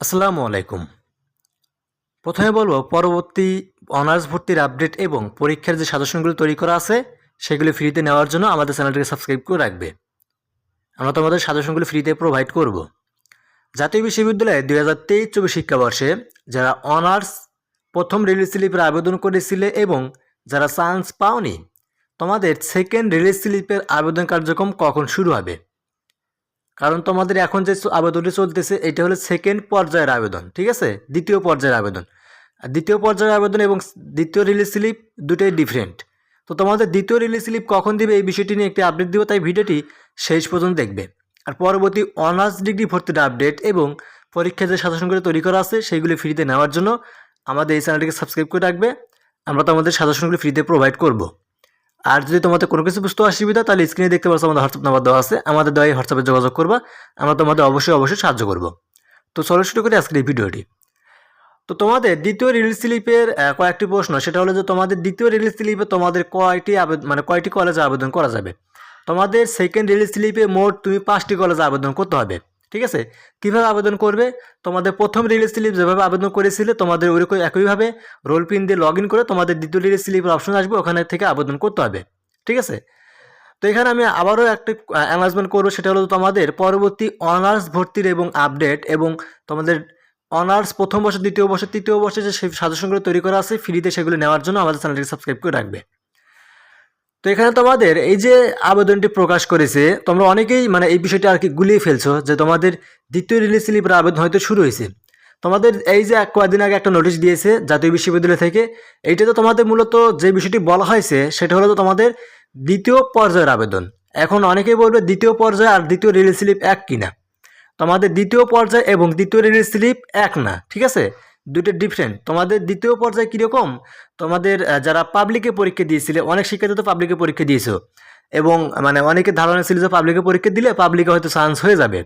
আসসালামু আলাইকুম। প্রথমে বলব, পরবর্তী অনার্স ভর্তির আপডেট এবং পরীক্ষার যে সাজেশনগুলো তৈরি করা আছে, সেগুলি ফ্রিতে নেওয়ার জন্য আমাদের চ্যানেলটিকে সাবস্ক্রাইব করে রাখবে। আমরা তোমাদের সাজেশনগুলো ফ্রিতে প্রোভাইড করব। জাতীয় বিশ্ববিদ্যালয়ে দুই হাজার তেইশ চব্বিশ শিক্ষাবর্ষে যারা অনার্স, প্রথম রিলিজ স্লিপের আবেদন করেছিলে এবং যারা চান্স পাওনি, তোমাদের সেকেন্ড রিলিজ স্লিপের আবেদন কার্যক্রম কখন শুরু হবে? কারণ তোমাদের এখন যে আবেদনটি চলতেছে, এটা হলো সেকেন্ড পর্যায়ের আবেদন, ঠিক আছে? দ্বিতীয় পর্যায়ের আবেদন। দ্বিতীয় পর্যায়ের আবেদন এবং দ্বিতীয় রিলিজ স্লিপ দুটোই ডিফারেন্ট তো তোমাদের দ্বিতীয় রিলিজ স্লিপ কখন দিবে এই বিষয়টি নিয়ে একটি আপডেট দিব, তাই ভিডিওটি শেষ পর্যন্ত দেখবে। আর পরবর্তী অনার্স ডিগ্রি ভর্তির আপডেট এবং পরীক্ষা যে সাজেশনগুলো তৈরি করা আছে সেইগুলি ফ্রিতে নেওয়ার জন্য আমাদের এই চ্যানেলটিকে সাবস্ক্রাইব করে রাখবে। আমরা তোমাদের সাজেশনগুলো ফ্রিতে প্রোভাইড করব। আর যদি তোমাদের কোনো কিছু বুঝতে অসুবিধা, তাহলে স্ক্রিনে দেখতে পাচ্ছ আমাদের হোয়াটসঅ্যাপ নাম্বার দেওয়া আছে। আমাদের এই হোয়াটসঅ্যাপে যোগাযোগ করবা। আমরা তোমাদের অবশ্যই অবশ্যই সাহায্য করব। তো চলো শুরু করি আজকের এই ভিডিওটি। তো তোমাদের দ্বিতীয় রিলিজ স্লিপের কয়েকটি প্রশ্ন। সেটা হলো যে তোমাদের দ্বিতীয় রিলিজ স্লিপে তোমাদের কয়টি আবেদন মানে কয়টি কলেজে আবেদন করা যাবে? তোমাদের সেকেন্ড রিলিজ স্লিপে মোট তুমি পাঁচটি কলেজে আবেদন করতে হবে। ঠিক আছে? কীভাবে আবেদন করবে? তোমাদের প্রথম রিলিজ স্লিপ যেভাবে আবেদন করেছিলে, তোমাদের ওইরকম একইভাবে রোল পিন দিয়ে লগ করে তোমাদের দ্বিতীয় রিলিজ স্লিপের অপশন আসবে, ওখানে থেকে আবেদন করতে হবে। ঠিক আছে? তো এখানে আমি আবারও একটা অ্যানাউন্সমেন্ট করব, সেটা হলো তোমাদের পরবর্তী অনার্স ভর্তির এবং আপডেট এবং তোমাদের অনার্স প্রথম বর্ষ, দ্বিতীয় বর্ষ, তৃতীয় বর্ষে যে সাজেশনগুলো তৈরি করা আছে ফ্রিতে সেগুলো নেওয়ার জন্য আমাদের চ্যানেলটিকে সাবস্ক্রাইব করে রাখবে। তো এখানে তোমাদের এই যে আবেদনটি প্রকাশ করেছে, তোমরা অনেকেই মানে এই বিষয়টা আর কি গুলিয়ে ফেলছো যে তোমাদের দ্বিতীয় রিলিজ স্লিপের আবেদন হয়তো শুরু হয়েছে। তোমাদের এই যে কয়েকদিন আগে একটা নোটিশ দিয়েছে জাতীয় বিশ্ববিদ্যালয় থেকে এইটা তো তোমাদের মূলত যে বিষয়টি বলা হয়েছে সেটা হলো তো তোমাদের দ্বিতীয় পর্যায়ের আবেদন। এখন অনেকেই বলবে দ্বিতীয় পর্যায়ে আর দ্বিতীয় রিলিজ স্লিপ এক কিনা। তোমাদের দ্বিতীয় পর্যায় এবং দ্বিতীয় রিলিজ স্লিপ এক না, ঠিক আছে? দুটো ডিফারেন্ট তোমাদের দ্বিতীয় পর্যায়ে কীরকম? তোমাদের যারা পাবলিকে পরীক্ষা দিয়েছিলে, অনেক শিক্ষার্থী তো পাবলিকে পরীক্ষা দিয়েছ। এবং মানে অনেকে ধারণা ছিল যে পাবলিকে পরীক্ষা দিলে পাবলিকে হয়তো চান্স হয়ে যাবে।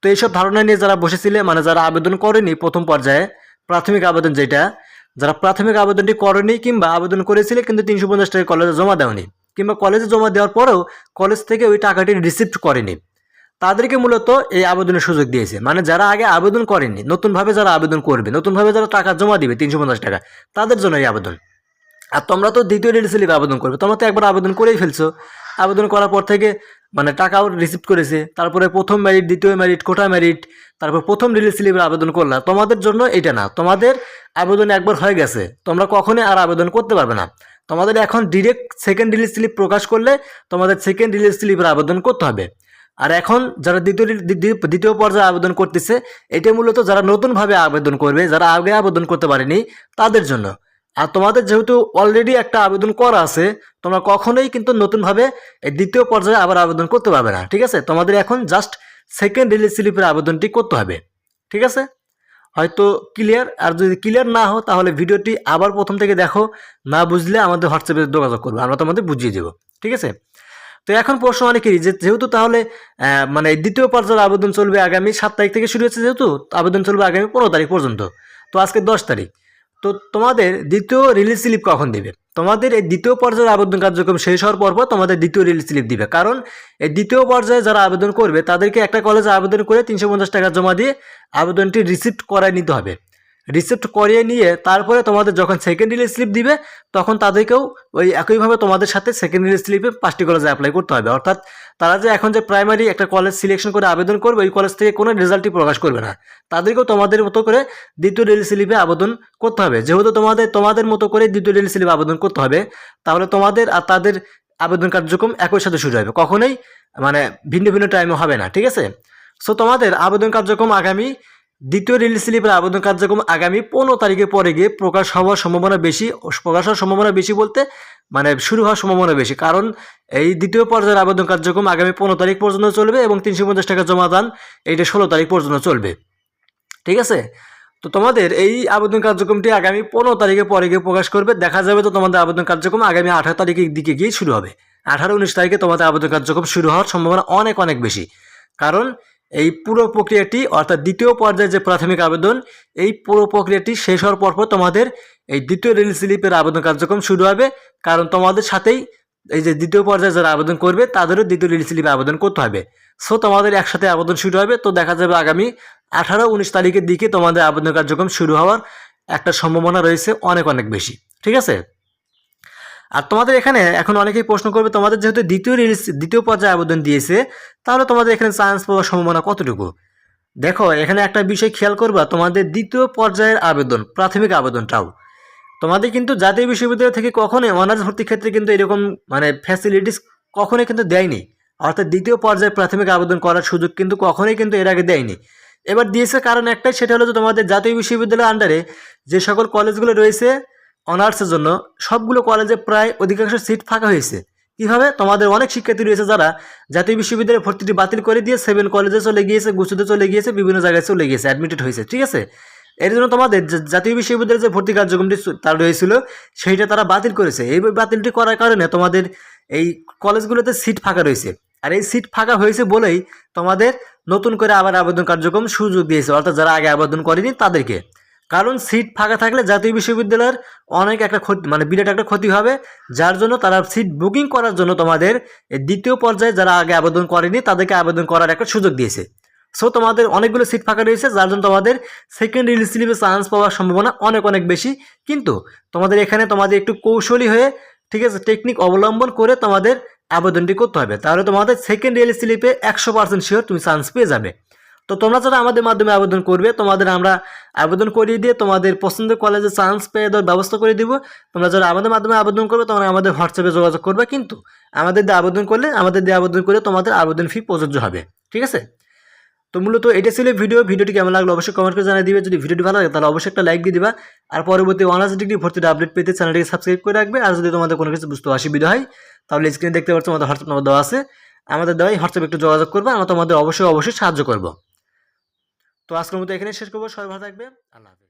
তো এইসব ধারণা নিয়ে যারা বসেছিলে মানে যারা আবেদন করেনি প্রথম পর্যায়ে, প্রাথমিক আবেদন যেটা, যারা প্রাথমিক আবেদনটি করেনি কিংবা আবেদন করেছিলে কিন্তু তিনশো পঞ্চাশ টাকা কলেজে জমা দেওনি, কিংবা কলেজে জমা দেওয়ার পরেও কলেজ থেকে ওই টাকাটি রিসিভ করেনি। তাদেরকে মূলত এই আবেদনের সুযোগ দিয়েছে। মানে যারা আগে আবেদন করেনি নতুনভাবে যারা আবেদন করবে, নতুনভাবে যারা টাকা জমা দিবে, তিনশো পঞ্চাশ টাকা, তাদের জন্য এই আবেদন। আর তোমরা তো দ্বিতীয় রিলিজ স্লিপে আবেদন করবে, তোমরা তো একবার আবেদন করেই ফেলছো। আবেদন করার পর থেকে মানে টাকাও রিসিভ করেছে, তারপরে প্রথম মেরিট দ্বিতীয় মেরিট কোটা মেরিট তারপর প্রথম রিলিজ স্লিপের আবেদন করলা। তোমাদের জন্য এটা না, তোমাদের আবেদন একবার হয়ে গেছে, তোমরা কখনোই আর আবেদন করতে পারবে না। তোমাদের এখন ডিরেক্ট সেকেন্ড রিলিজ স্লিপ প্রকাশ করলে তোমাদের সেকেন্ড রিলিজ স্লিপের আবেদন করতে হবে। আর এখন যারা দ্বিতীয় দ্বিতীয় পর্যায়ে আবেদন করতেছে, এটা মূলত যারা নতুনভাবে আবেদন করবে, যারা আগে আবেদন করতে পারেনি, তাদের জন্য। আর তোমাদের যেহেতু অলরেডি একটা আবেদন করা আছে, তোমরা কখনোই কিন্তু নতুনভাবে এই দ্বিতীয় পর্যায়ে আবার আবেদন করতে পারবে না, ঠিক আছে? তোমাদের এখন জাস্ট সেকেন্ড রিলিজ স্লিপের আবেদনটি করতে হবে, ঠিক আছে? হয়তো ক্লিয়ার আর যদি ক্লিয়ার না হও, তাহলে ভিডিওটি আবার প্রথম থেকে দেখো, না বুঝলে আমাদের হোয়াটসঅ্যাপে যোগাযোগ করবে, আমরা তোমাদের বুঝিয়ে দেবো, ঠিক আছে? তো এখন প্রশ্ন অনেকেরই যে যেহেতু তাহলে মানে দ্বিতীয় পর্যায়ের আবেদন চলবে আগামী সাত তারিখ থেকে শুরু হচ্ছে যেহেতু আবেদন চলবে আগামী পনেরো তারিখ পর্যন্ত। তো আজকে দশ তারিখ। তো তোমাদের দ্বিতীয় রিলিজ স্লিপ কখন দেবে? তোমাদের এই দ্বিতীয় পর্যায়ের আবেদন কার্যক্রম শেষ হওয়ার পর পর তোমাদের দ্বিতীয় রিলিজ স্লিপ দিবে। কারণ এই দ্বিতীয় পর্যায়ে যারা আবেদন করবে, তাদেরকে একটা কলেজে আবেদন করে তিনশো পঞ্চাশ টাকা জমা দিয়ে আবেদনটি রিসিপ্ট করায় নিতে হবে। রিসিপ্ট করিয়ে নিয়ে তারপরে তোমাদের যখন সেকেন্ড রিলিজ স্লিপ দিবে, তখন তাদেরকেও ওই একইভাবে তোমাদের সাথে সেকেন্ড রিলিজ স্লিপে পাঁচটি কলেজে অ্যাপ্লাই করতে হবে। অর্থাৎ তারা যে এখন যে প্রাইমারি একটা কলেজ সিলেকশন করে আবেদন করবে, ওই কলেজ থেকে কোনো রেজাল্টই প্রকাশ করবে না। তাদেরকেও তোমাদের মতো করে দ্বিতীয় রিলিজ স্লিপে আবেদন করতে হবে। যেহেতু তোমাদের তোমাদের মতো করে দ্বিতীয় রিলিজ স্লিপে আবেদন করতে হবে, তাহলে তোমাদের আর তাদের আবেদন কার্যক্রম একই সাথে শুরু হবে। কখনোই মানে ভিন্ন ভিন্ন টাইমে হবে না, ঠিক আছে? সো তোমাদের আবেদন কার্যক্রম আগামী দ্বিতীয় রিলিজ স্লিপের আবেদন কার্যক্রম আগামী পনেরো তারিখের পরে গিয়ে প্রকাশ হওয়ার সম্ভাবনা বেশি, প্রকাশ হওয়ার সম্ভাবনা বেশি বলতে মানে শুরু হওয়ার সম্ভাবনা বেশি। কারণ এই দ্বিতীয় পর্যায়ের আবেদন কার্যক্রম আগামী পনেরো তারিখ পর্যন্ত চলবে এবং তিনশো পঞ্চাশ টাকা জমা দান এইটা ষোলো তারিখ পর্যন্ত চলবে। ঠিক আছে? তো তোমাদের এই আবেদন কার্যক্রমটি আগামী পনেরো তারিখে পরে গিয়ে প্রকাশ করবে। দেখা যাবে তো তোমাদের আবেদন কার্যক্রম আগামী আঠারো তারিখের দিকে গিয়ে শুরু হবে। আঠারো, উনিশ তারিখে তোমাদের আবেদন কার্যক্রম শুরু হওয়ার সম্ভাবনা অনেক অনেক বেশি। কারণ এই পুরো প্রক্রিয়াটি, অর্থাৎ দ্বিতীয় পর্যায়ে যে প্রাথমিক আবেদন, এই পুরো প্রক্রিয়াটি শেষ হওয়ার পর পর তোমাদের এই দ্বিতীয় রিলিজ স্লিপের আবেদন কার্যক্রম শুরু হবে। কারণ তোমাদের সাথেই এই যে দ্বিতীয় পর্যায়ে যারা আবেদন করবে, তাদেরও দ্বিতীয় রিলিজ স্লিপে আবেদন করতে হবে। সো তোমাদের একসাথে আবেদন শুরু হবে। তো দেখা যাবে আগামী আঠারো উনিশ তারিখের দিকে তোমাদের আবেদন কার্যক্রম শুরু হওয়ার একটা সম্ভাবনা রয়েছে অনেক অনেক বেশি। ঠিক আছে? আর তোমাদের এখানে এখন অনেকেই প্রশ্ন করবে, তোমাদের যেহেতু দ্বিতীয় রিলিজ দ্বিতীয় পর্যায়ে আবেদন দিয়েছে, তাহলে তোমাদের এখানে চান্স পাওয়ার সম্ভাবনা কতটুকু? দেখো, এখানে একটা বিষয় খেয়াল করবা, তোমাদের দ্বিতীয় পর্যায়ের আবেদন, প্রাথমিক আবেদনটাও। তোমাদের কিন্তু জাতীয় বিশ্ববিদ্যালয় থেকে কখনোই অনার্স ভর্তির ক্ষেত্রে কিন্তু এরকম মানে ফ্যাসিলিটিস কখনোই কিন্তু দেয়নি। অর্থাৎ দ্বিতীয় পর্যায়ে প্রাথমিক আবেদন করার সুযোগ কিন্তু কখনোই কিন্তু এর আগে দেয়নি। এবার দিয়েছে কারণ একটাই, সেটা হলো যে তোমাদের জাতীয় বিশ্ববিদ্যালয়ের আন্ডারে যে সকল কলেজগুলো রয়েছে অনার্সের জন্য সবগুলো কলেজে প্রায় অধিকাংশ সিট ফাঁকা হয়েছে। কীভাবে? তোমাদের অনেক শিক্ষার্থী রয়েছে যারা জাতীয় বিশ্ববিদ্যালয়ে ভর্তিটি বাতিল করে দিয়ে সেভেন কলেজে চলে গিয়েছে গুছুতে চলে গিয়েছে, বিভিন্ন জায়গায় চলে গিয়েছে অ্যাডমিটেড হয়েছে, ঠিক আছে? এর জন্য তোমাদের জাতীয় বিশ্ববিদ্যালয়ে যে ভর্তি কার্যক্রমটি তার রয়েছিল সেইটা তারা বাতিল করেছে। এই বাতিলটি করার কারণে তোমাদের এই কলেজগুলোতে সিট ফাঁকা রয়েছে। আর এই সিট ফাঁকা হয়েছে বলেই তোমাদের নতুন করে আবার আবেদন কার্যক্রম সুযোগ দিয়েছে, অর্থাৎ যারা আগে আবেদন করেনি তাদেরকে। কারণ সিট ফাঁকা থাকলে জাতীয় বিশ্ববিদ্যালয়ের অনেক একটা ক্ষতি মানে বিরাট একটা ক্ষতি হবে, যার জন্য তারা সিট বুকিং করার জন্য তোমাদের দ্বিতীয় পর্যায়ে যারা আগে আবেদন করেনি, তাদেরকে আবেদন করার একটা সুযোগ দিয়েছে। সো তোমাদের অনেকগুলো সিট ফাঁকা রয়েছে, যার জন্য তোমাদের সেকেন্ড রিলিজ স্লিপে চান্স পাওয়ার সম্ভাবনা অনেক অনেক বেশি। কিন্তু তোমাদের এখানে তোমাদের একটু কৌশলী হয়ে, ঠিক আছে টেকনিক অবলম্বন করে তোমাদের আবেদনটি করতে হবে। তাহলে তোমাদের সেকেন্ড রিলিজ স্লিপে একশো পার্সেন্ট শিওর তুমি চান্স পেয়ে যাবে। তো তোমরা যারা আমাদের মাধ্যমে আবেদন করবে, তোমাদের আমরা আবেদন করিয়ে দিয়ে তোমাদের পছন্দের কলেজে চান্স পেয়ে দেওয়ার ব্যবস্থা করে দিব। তোমরা যারা আমাদের মাধ্যমে আবেদন করবে, তোমরা আমাদের হোয়াটসঅ্যাপে যোগাযোগ করবে। কিন্তু আমাদের দিয়ে আবেদন করলে, আমাদের দিয়ে আবেদন করলে তোমাদের আবেদন ফি প্রযোজ্য হবে। ঠিক আছে? তো মূলত এটা ছিল ভিডিও ভিডিওটি কেমন লাগল অবশ্যই কমেন্ট করে জানিয়ে দিবে। যদি ভিডিওটি ভালো লাগে, তাহলে অবশ্যই একটা লাইক দিয়ে দিবা। আর পরবর্তী অনার্স ডিগ্রি ভর্তির আপডেট পেতে চ্যানেলটিকে সাবস্ক্রাইব করে রাখবে। আর যদি তোমাদের কোনো কিছু বুঝতে অসুবিধা হয়, তাহলে স্ক্রিনে দেখতে পাচ্ছ আমাদের হোয়াটসঅ্যাপ নম্বর দেওয়া আছে। আমাদের দেওয়াই হোয়াটসঅ্যাপে একটু যোগাযোগ করবে। আমরা তোমাদের অবশ্যই অবশ্যই সাহায্য করব। তো আজকের মতো এখানে শেষ করব। সবাই ভালো থাকবে আল্লাহ হাফিজ।